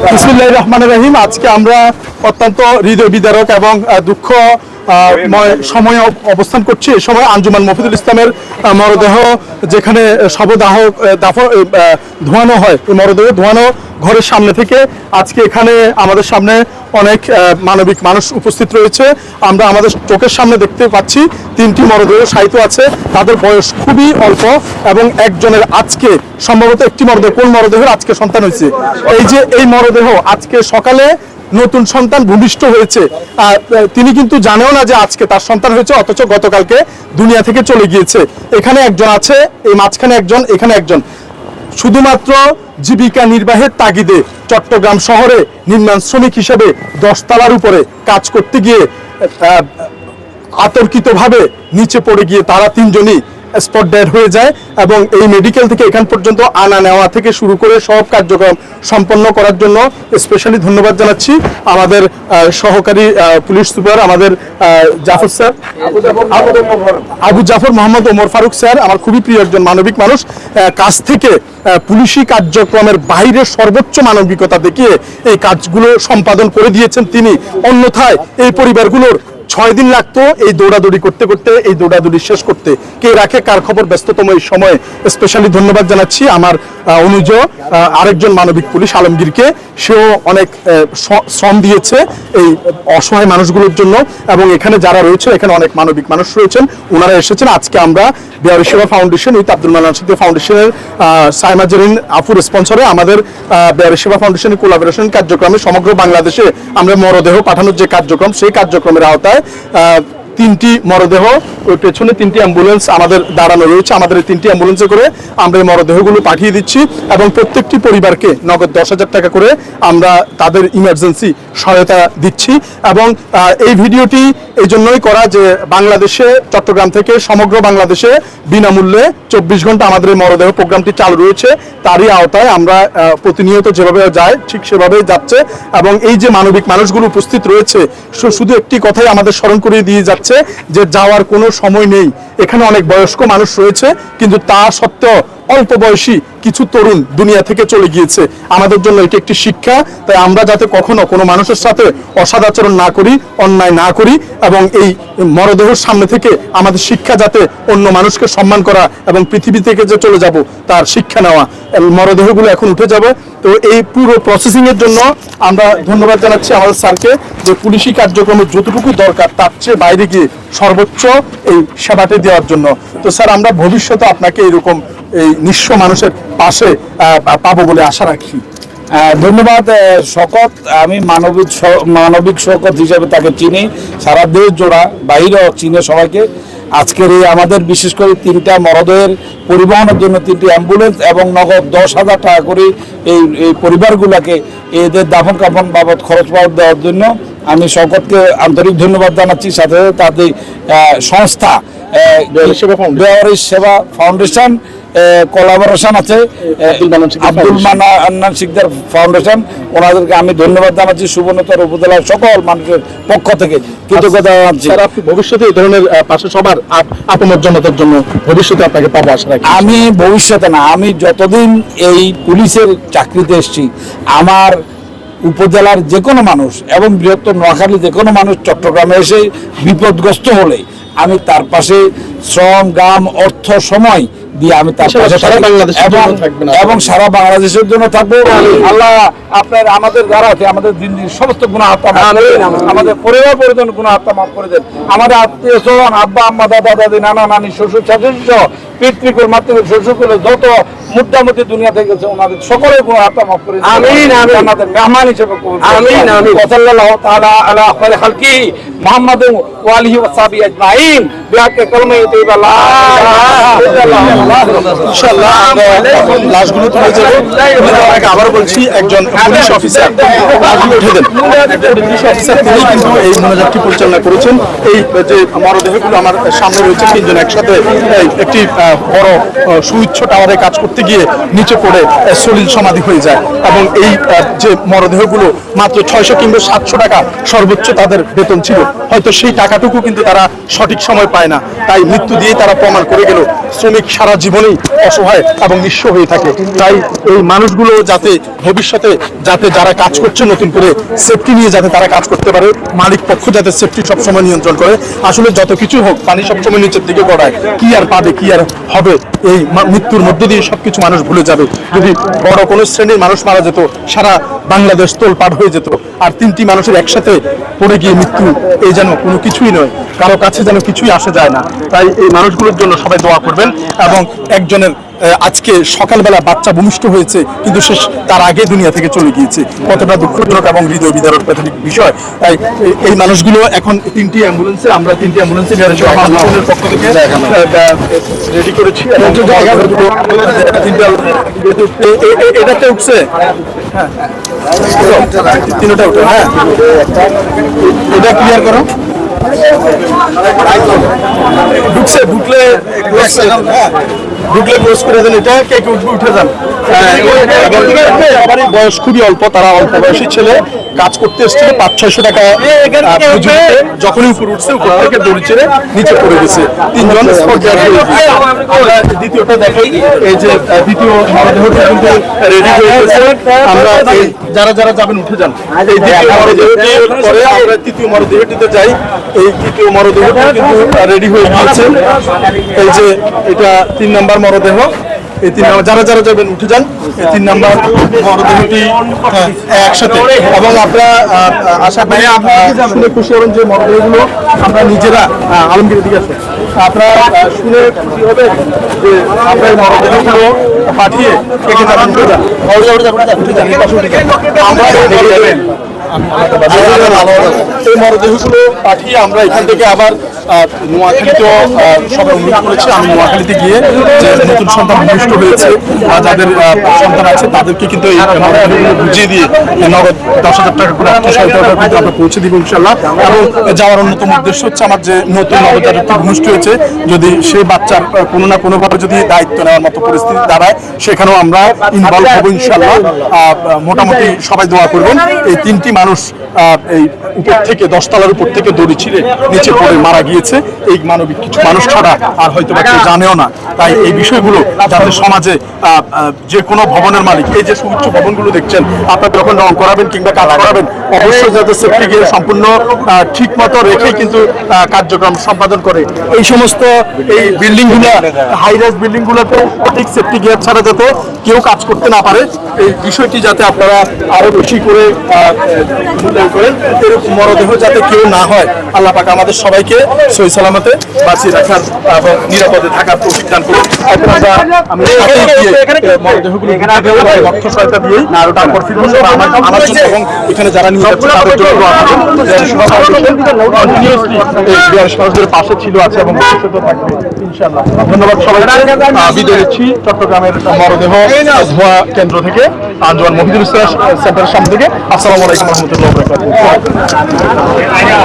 বিসমুল্লাহ রহমান রহিম। আজকে আমরা অত্যন্ত হৃদয় বিদারক এবং দুঃখ সময়ে অব- অবস্থান করছি। এই সময় আঞ্জুমান মফিদুল ইসলামের মরদেহ যেখানে শবদাহ দাফ ধোয়ানো হয়। মরদেহ ধোয়ানো ঘরের সামনে থেকে আজকে এখানে আমাদের সামনে অনেক মানবিক মানুষ উপস্থিত রয়েছে। আমরা আমাদের চোখের সামনে দেখতে পাচ্ছি, তিনটি মরদেহ সাহিত্য আছে। তাদের বয়স খুবই অল্প এবং একজনের আজকে, সম্ভবত একটি মরদেহ, কোন মরদেহের আজকে সন্তান হয়েছে? এই যে এই মরদেহ আজকে সকালে নতুন সন্তান ভূমিষ্ঠ হয়েছে। আর তিনি কিন্তু জানেও না যে আজকে তার সন্তান হয়েছে, অথচ গতকালকে দুনিয়া থেকে চলে গিয়েছে। এখানে একজন আছে, এই মাঝখানে একজন, এখানে একজন। শুধুমাত্র জীবিকা নির্বাহের তাগিদে চট্টগ্রাম শহরে নির্মাণ শ্রমিক হিসেবে দশতলার উপরে কাজ করতে গিয়ে আতর্কিতভাবে নিচে পড়ে গিয়ে তারা তিনজনই স্পট ডেড হয়ে যায় এবং এই মেডিকেল থেকে এখান পর্যন্ত আনা নেওয়া থেকে শুরু করে সব কার্যক্রম সম্পন্ন করার জন্য স্পেশালি ধন্যবাদ জানাচ্ছি আমাদের সহকারী পুলিশ সুপার আমাদের জাফর স্যার। আবু জাফর মোহাম্মদ ওমর ফারুক স্যার, আমার খুবই প্রিয় একজন মানবিক মানুষ কাজ থেকে পুলিশি কার্যক্রমের বাইরে সর্বোচ্চ মানবিকতা দেখিয়ে এই কাজগুলো সম্পাদন করে দিয়েছেন তিনি। অন্যথায় এই পরিবারগুলোর ছয় দিন লাগতো এই দৌড়াদৌড়ি করতে করতে, এই দৌড়াদৌড়ি শেষ করতে। কে রাখে, কার খবর, ব্যস্ততম এই সময়ে স্পেশালি ধন্যবাদ জানাচ্ছি আমার অনুজ আরেকজন মানবিক পুলিশ আলমগীরকে। সেও অনেক শ্রম দিয়েছে এই অসহায় মানুষগুলোর জন্য এবং এখানে যারা রয়েছে এখানে অনেক মানবিক মানুষ রয়েছেন, ওনারা এসেছেন। আজকে আমরা Bihari Seba foundation with Abdul Malan সাথী ফাউন্ডেশনের সাইমা জেরিন আফুর স্পন্সরে আমাদের বিহারি সেবা ফাউন্ডেশনের কোলাবোরেশন কার্যক্রমে সমগ্র বাংলাদেশে আমরা মরদেহ পাঠানোর যে কার্যক্রম, সেই কার্যক্রমের আওতায় তিনটি মরদেহ ওই পেছনে তিনটি অ্যাম্বুলেন্স আমাদের দাঁড়ানো রয়েছে। আমাদের এই তিনটি অ্যাম্বুলেন্সে করে আমরা এই মরদেহগুলো পাঠিয়ে দিচ্ছি এবং প্রত্যেকটি পরিবারকে নগদ দশ হাজার টাকা করে আমরা তাদের ইমার্জেন্সি সহায়তা দিচ্ছি এবং এই ভিডিওটি এই জন্যই করা যে বাংলাদেশে, চট্টগ্রাম থেকে সমগ্র বাংলাদেশে বিনামূল্যে চব্বিশ ঘণ্টা আমাদের এই মরদেহ প্রোগ্রামটি চালু রয়েছে। তারই আওতায় আমরা প্রতিনিয়ত যেভাবে যায়, ঠিক সেভাবেই যাচ্ছে এবং এই যে মানবিক মানুষগুলো উপস্থিত রয়েছে শুধু একটি কথাই আমাদের স্মরণ করিয়ে দিয়ে যাচ্ছে যে যাওয়ার কোনো সময় নেই। এখানে অনেক বয়স্ক মানুষ রয়েছে কিন্তু তা সত্ত্বেও অল্প বয়সী কিছু তরুণ দুনিয়া থেকে চলে গিয়েছে। আমাদের জন্য এটি একটি শিক্ষা, তাই আমরা যাতে কখনো কোনো মানুষের সাথে অসদাচরণ না করি, অন্যায় না করি, এবং এই মরদেহের সামনে থেকে আমাদের শিক্ষা যাতে অন্য মানুষকে সম্মান করা এবং পৃথিবী থেকে যে চলে যাব, তার শিক্ষা নেওয়া। মরদেহগুলো এখন উঠে যাবে। তো এই পুরো প্রসেসিং এর জন্য আমরা ধন্যবাদ জানাচ্ছি আমাদের স্যারকে যে পুলিশি কার্যক্রমের যতটুকু দরকার, তার চেয়ে বাইরে গিয়ে সর্বোচ্চ এই সেবাটি দেওয়ার জন্য। তো স্যার, আমরা ভবিষ্যতে আপনাকে এরকম এই নিঃস্ব মানুষের পাশে পাবো বলে আশা রাখি। ধন্যবাদ শকত। আমি মানবিক মানবিক শকত হিসেবে তাকে চিনি। সারা দেশ জোড়া বাইরেও চিনে সবাইকে। আজকের এই আমাদের বিশেষ করে তিনটা মরদের পরিবহনের জন্য তিনটি অ্যাম্বুলেন্স এবং নগদ দশ হাজার টাকা করে এই এই পরিবারগুলোকে এদের দাফন কাফন বাবদ খরচ বাবদ দেওয়ার জন্য আমি শকতকে আন্তরিক ধন্যবাদ জানাচ্ছি। সাথে সাথে তাদের সংস্থা সেবা ফাউন্ডেশন। কোলাবোরেশন আছে। আব্দুল মান্নান শিকদার ফাউন্ডেশন। ওনাদেরকে আমি ধন্যবাদ জানাচ্ছি সুবর্ণতর উপজেলার সকল মানুষের পক্ষ থেকে। কৃতজ্ঞতা জানাচ্ছি। আপনি ভবিষ্যতে এই ধরনের পাশে সবার আপ- আপমর জনতার জন্য ভবিষ্যতে আপনাকে পাবো আশা রাখি। আমি ভবিষ্যতে না আমি যতদিন এই পুলিশের চাকরিতে এসেছি আমার উপজেলার যে কোনো মানুষ এবং বৃহত্তর নোয়াখালী যে কোনো মানুষ চট্টগ্রামে এসে বিপদগ্রস্ত হলে আমি তার পাশে শ্রম গ্রাম অর্থ সময় দিয়ে আমি তার পাশে এবং। এবং সারা বাংলাদেশের জন্য থাকব। আল্লাহ আপনার আমাদের আছে আমাদের দিন দিন সমস্ত গুণা হাত্তা আমাদের পরিবার পরিজন গুণা হাত্তা মাফ করে দেন। আমাদের আত্মীয় স্বজন আব্বা আম্মা দাদা দাদি নানা নানি শ্বশুর শাশুড়ি সহ পিতৃকুল মাতৃকুল শ্বশুরকুল যত মুদ্রামতি দুনিয়া থেকে গেছে ওনাদের সকলের গুণা হাত্তা মাফ করে দেন। আমিন। আমাদের মেহমান হিসেবে আমিন, আমিন। ওয়াসাল্লাল্লাহু তাআলা আলা আখবারি খালকি মুহাম্মাদ ওয়া আলিহি ওয়া সাহবিহি আজমাইন। বড় আহ, সুউচ্চ টাওয়ারে কাজ করতে গিয়ে নিচে পড়ে সলিল সমাধি হয়ে যায় এবং এই যে মরদেহগুলো মাত্র ছয়শো কিংবা সাতশো টাকা সর্বোচ্চ তাদের বেতন ছিল। হয়তো সেই টাকাটুকু কিন্তু তারা সঠিক সঠিক সময় পায় না। তাই মৃত্যু দিয়ে তারা প্রমাণ করে গেল, শ্রমিক সারা জীবনেই অসহায় এবং নিঃস্ব হয়ে থাকে। তাই এই মানুষগুলো যাতে ভবিষ্যতে যাতে যারা কাজ করছে নতুন করে সেফটি নিয়ে যাতে তারা কাজ করতে পারে, মালিক পক্ষ যাতে সেফটি সবসময় নিয়ন্ত্রণ করে। আসলে যত কিছু হোক, পানি সবসময় নিচের দিকে গড়ায়। কি আর পাবে, কি আর হবে, এই মৃত্যুর মধ্য দিয়ে সবকিছু মানুষ ভুলে যাবে। যদি বড় কোনো শ্রেণির মানুষ মারা যেত, সারা বাংলাদেশ তোল তোলপাড় হয়ে যেত। আর তিনটি মানুষের একসাথে পড়ে গিয়ে মৃত্যু এই যেন কোনো কিছুই নয়। কারও কাছে যেন কিছুই আসা যায় না। তাই এই মানুষগুলোর জন্য সবাই দোয়া করবেন এবং একজনের আজকে সকালবেলা বাচ্চা ভূমিষ্ঠ হয়েছে কিন্তু শেষ তার আগে দুনিয়া থেকে চলে গিয়েছে। কতটা দুঃখজনক এবং হৃদয় বিদারক প্রাথমিক বিষয়। তাই এই- মানুষগুলো এখন তিনটি অ্যাম্বুলেন্সে আমরা তিনটি অ্যাম্বুলেন্সে পক্ষ থেকে রেডি করেছি। এটাতে উঠছে? হ্যাঁ তিনটা উঠে হ্যাঁ। এটা ক্লিয়ার করো। ঢুকছে ঢুকলে ঢুকলে ক্লোজ করে দেন এটা কে কে উঠবে উঠে যান সবারই বয়স খুবই অল্প তারা অল্প বয়সী ছেলে। কাজ করতে এসেছিল পাঁচ ছয়শো টাকা যখনই উপর উঠছে উপর থেকে দড়ি ছেড়ে নিচে পড়ে গেছে। তিনজন হয়ে দ্বিতীয়টা দেখাই। এই যে দ্বিতীয় মরদেহটা কিন্তু রেডি হয়ে গেছে। আমরা যারা যারা যাবেন উঠে যান। এই দ্বিতীয় মরদেহটির পরে আমরা তৃতীয় মরদেহটিতে যাই। এই তৃতীয় মরদেহটি কিন্তু রেডি হয়ে গিয়েছে। এই যে এটা তিন নাম্বার মরদেহ। এই তিন নাম্বার যারা যারা যাবেন উঠে যান। এই তিন নাম্বার মরদেহটি হ্যাঁ, একসাথে। এবং আপনারা আহ, আশা করি আহ, শুনে খুশি হবেন যে মরদেহগুলো আমরা নিজেরা আহ, আলমগীরের দিকে আসেন। আপনারা শুনে খুশি হবে যে আমরা মরদেহগুলো পাঠিয়ে যাবেন। উঠে যান। আমরা এই মরদেহগুলো পাঠিয়ে আমরা এখান থেকে আবার নোয়াখালীতেও সবাই অনুরোধ করেছি। আমি নোয়াখালীতে গিয়ে যে নতুন সন্তান ভূমিষ্ঠ হয়েছে বা যাদের সন্তান আছে, তাদেরকে কিন্তু এই মরদেহগুলো বুঝিয়ে দিয়ে নগদ দশ হাজার টাকা করে আত্মসহায়তা কিন্তু আমরা পৌঁছে দিব ইনশাল্লাহ এবং যাওয়ার অন্যতম উদ্দেশ্য হচ্ছে আমার যে নতুন নবজাতকটি ভূমিষ্ঠ হয়েছে, যদি সেই বাচ্চার কোনো না কোনোভাবে যদি দায়িত্ব নেওয়ার মতো পরিস্থিতি দাঁড়ায়, সেখানেও আমরা ইনভলভ হব ইনশাল্লাহ মোটামুটি সবাই দোয়া করবেন। এই তিনটি মানুষ এই উপর থেকে, দশতলার উপর থেকে দড়ি ছিঁড়ে নিচে পড়ে মারা গিয়েছে, এই মানবিক কিছু মানুষ ছাড়া আর হয়তো কেউ জানেও না। তাই এই বিষয়গুলো যাতে সমাজে যে কোনো ভবনের মালিক, এই যে সুউচ্চ ভবনগুলো দেখছেন, আপনারা যখন রং করাবেন কিংবা কাজ করাবেন, অবশ্যই যাতে সেফটি গিয়ে সম্পূর্ণ ঠিক মতো রেখে কিন্তু কার্যক্রম সম্পাদন করে। এই সমস্ত এই বিল্ডিংগুলো হাই রাইজ বিল্ডিংগুলোতে সঠিক সেফটি গিয়ার ছাড়া যাতে কেউ কাজ করতে না পারে, এই বিষয়টি যাতে আপনারা আরও বেশি করে মূল্যায়ন করেন, এরকম মরদেহ যাতে কেউ না হয়। আল্লাহ পাক আমাদের সবাইকে সহি সালামতে বাঁচিয়ে রাখার এবং নিরাপদে থাকার তৌফিক দান করুন আমি মরদেহগুলো অর্থ সহায়তা তারপর ফিরবো আমার আমার জন্য এবং এখানে যারা নিয়ে যাচ্ছে তাদের জন্য পাশে ছিল আছে এবং ভবিষ্যতেও থাকবে। ইনশাআল্লাহ। ধন্যবাদ বিদায় নিচ্ছি। চট্টগ্রামের মরদেহ ধোয়া কেন্দ্র থেকে আঞ্জুমান মহিদুল ইসলাম সেন্টারের সামনে থেকে। আসসালামু আলাইকুম রহমতুল্লাহ